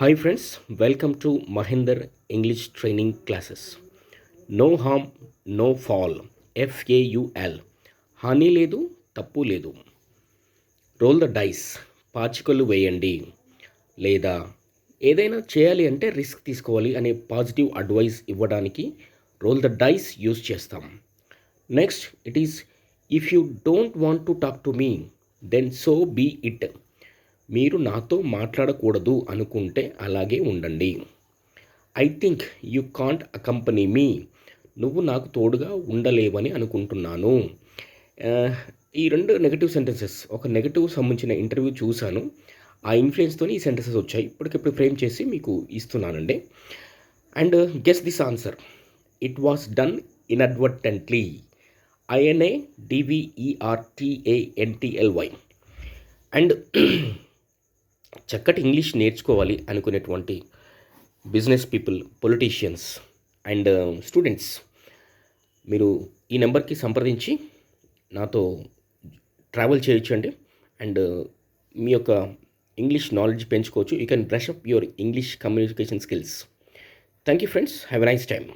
Hi friends welcome to Mahender English training classes no harm no foul F A U L హాని లేదు తప్పు లేదు. Role the dice పాచికలు వేయండి. లేదా ఏదైనా చేయాలి అంటే రిస్క్ తీసుకోవాలి అనే పాజిటివ్ అడ్వైస్ ఇవ్వడానికి రోల్ ద డైస్ యూజ్ చేస్తాం. Next it is if you don't want to talk to me then so be it మీరు నాతో మాట్లాడకూడదు అనుకుంటే అలాగే ఉండండి. I think you can't accompany me నువ్వు నాకు తోడుగా ఉండలేవని అనుకుంటున్నాను. Uh, ఈ రెండు నెగటివ్ సెంటెన్సెస్ ఒక నెగటివ్ సంబంధించిన ఇంటర్వ్యూ చూశాను. ఆ ఇన్ఫ్లుయెన్స్తోనే ఈ సెంటెన్సెస్ వచ్చాయి. ఇప్పటికిప్పుడు ఫ్రేమ్ చేసి మీకు ఇస్తున్నానండి. And guess this answer it was done ఇన్అడ్వర్టెంట్లీ INA డివిఈఆర్టీఏఎన్టీఎల్వై and చక్కటి ఇంగ్లీష్ నేర్చుకోవాలి అనుకునేటువంటి business people politicians and um, students మీరు ఈ నెంబర్కి సంప్రదించి నాతో ట్రావెల్ చేయొచ్చండి అండ్. మీ యొక్క ఇంగ్లీష్ నాలెడ్జ్ పెంచుకోవచ్చు. You can brush up your English communication skills. Thank you friends. Have a nice time.